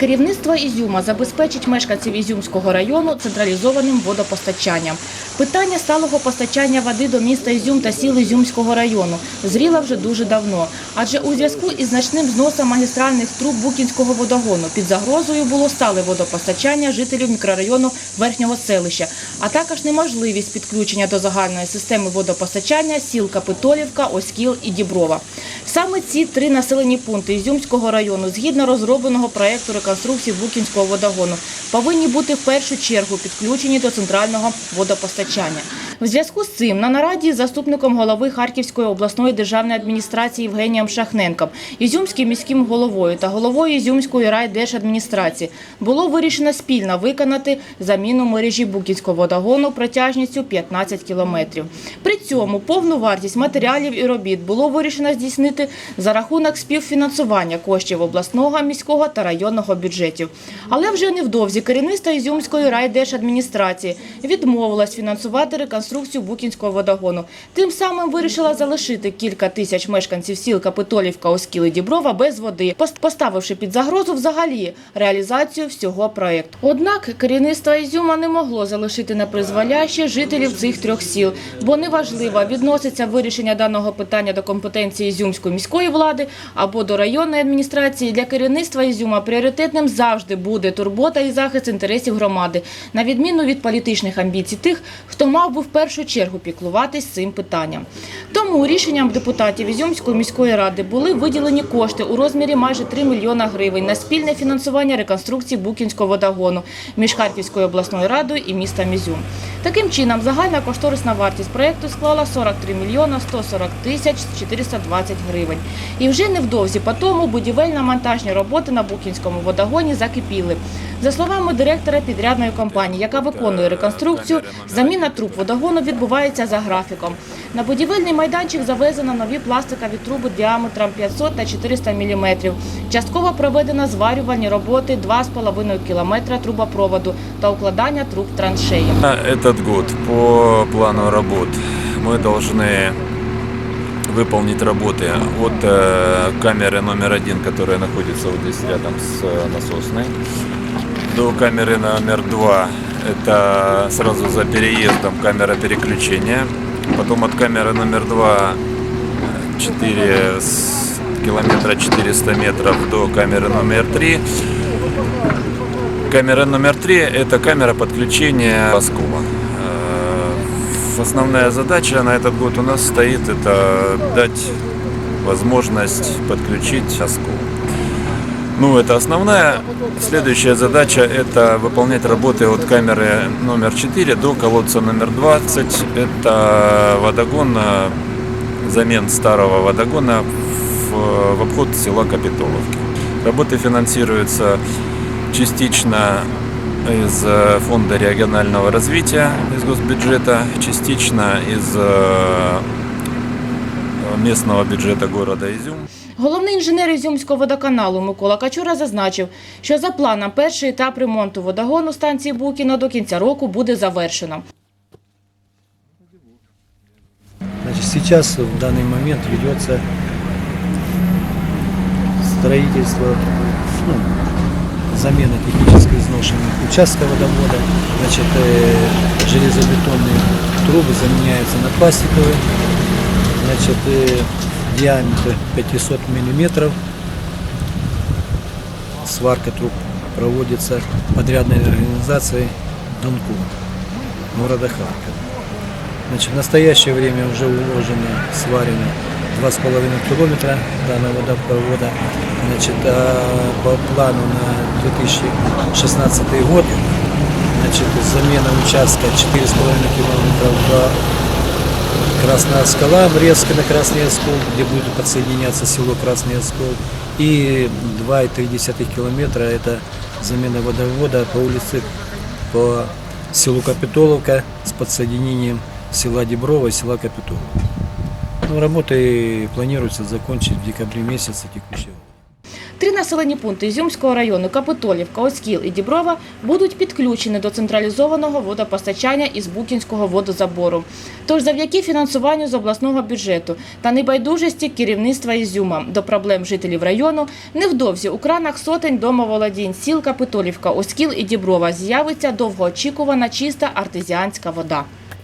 Керівництво Ізюма забезпечить мешканців Ізюмського району централізованим водопостачанням. Питання сталого постачання води до міста Ізюм та сіл Ізюмського району зріло вже дуже давно, адже у зв'язку із значним зносом магістральних труб Букінського водогону під загрозою було стале водопостачання жителів мікрорайону Верхнього селища, а також неможливість підключення до загальної системи водопостачання сіл Капитолівка, Оскіл і Діброва. Саме ці три населені пункти Ізюмського району, згідно розробленого проекту реконструкції Букінського водогону, повинні бути в першу чергу підключені до центрального водопостачання. В зв'язку з цим на нараді з заступником голови Харківської обласної державної адміністрації Євгенієм Шахненком, Ізюмським міським головою та головою Ізюмської райдержадміністрації було вирішено спільно виконати заміну мережі Букінського водогону протяжністю 15 кілометрів. При цьому повну вартість матеріалів і робіт було вирішено здійснити за рахунок співфінансування коштів обласного, міського та районного бюджетів. Але вже невдовзі керівництво Ізюмської райдержадміністрації відмовилось фінансувати реконструкцію Букінського водогону. Тим самим вирішила залишити кілька тисяч мешканців сіл Капитолівка, Оскіл і Діброва без води, поставивши під загрозу взагалі реалізацію всього проєкту. Однак керівництво Ізюма не могло залишити на призволяще жителів цих трьох сіл, бо неважливо, відноситься вирішення даного питання до компетенції Ізюмської міської влади або до районної адміністрації. Для керівництва Ізюма пріоритетним завжди буде турбота і захист інтересів громади, на відміну від політичних амбіцій тих, хто мав би в першу чергу піклуватись цим питанням. Тому рішенням депутатів Ізюмської міської ради були виділені кошти у розмірі майже 3 мільйона гривень на спільне фінансування реконструкції Букінського водогону між Харківською обласною радою і містом Ізюм. Таким чином, загальна кошторисна вартість проєкту склала 43 мільйона 140 тисяч 420 гривень І вже невдовзі по тому будівельно-монтажні роботи на Букінському водогоні закипіли. За словами директора підрядної компанії, яка виконує реконструкцію, заміна труб водогону відбувається за графіком. На будівельний майданчик завезено нові пластикові труби діаметром 500 та 400 мм. Частково проведено зварювальні роботи 2,5 км трубопроводу та укладання труб траншеї. На Этот год по плану работ мы должны выполнить работы от э, камеры номер один, которая находится вот здесь рядом с э, насосной, до камеры номер два. Это сразу за переездом камера переключения. Потом от камеры номер два 4 с километра 400 метров до камеры номер три. Камера номер три – это камера подключения оскола. Основная задача на этот год у нас стоит – это дать возможность подключить оскол. Ну, это основная. Следующая задача – это выполнять работы от камеры номер 4 до колодца номер 20. Это водогон, э, замен старого водогона в, в обход села Капитоловки. Работы финансируются частично из э, фонда регионального развития, из госбюджета, частично из э, местного бюджета города Изюм. Головний інженер Ізюмського водоканалу Микола Качура зазначив, що за планом перший етап ремонту водогону станції Букіно до кінця року буде завершено. Значит, сейчас в данный момент ведется строительство, ну, замена технически изношенных участков водовода. Значит, э, железобетонные трубы заменяются на пластиковые. Значит, э, диаметр 500 миллиметров. Сварка труб проводится подрядной организацией Донку города Харькова. Значит, в настоящее время уже уложено, сварено 2,5 километра данного водопровода. Значит, а по плану на 2016 год значит, замена участка 4,5 километра до Красная Скала, врезка на Красный Оскол, где будет подсоединяться село Красный Оскол. И 2,3 километра это замена водовода по улице по селу Капитоловка с подсоединением села Деброва и села Капитоловка. Ну, работы планируется закончить в декабре месяце текущего. Три населені пункти Ізюмського району Капитолівка, Оскіл і Діброва будуть підключені до централізованого водопостачання із Букінського водозабору. Тож завдяки фінансуванню з обласного бюджету та небайдужості керівництва Ізюма до проблем жителів району невдовзі у кранах сотень домоволодінь сіл Капитолівка, Оскіл і Діброва з'явиться довгоочікувана чиста артезіанська вода.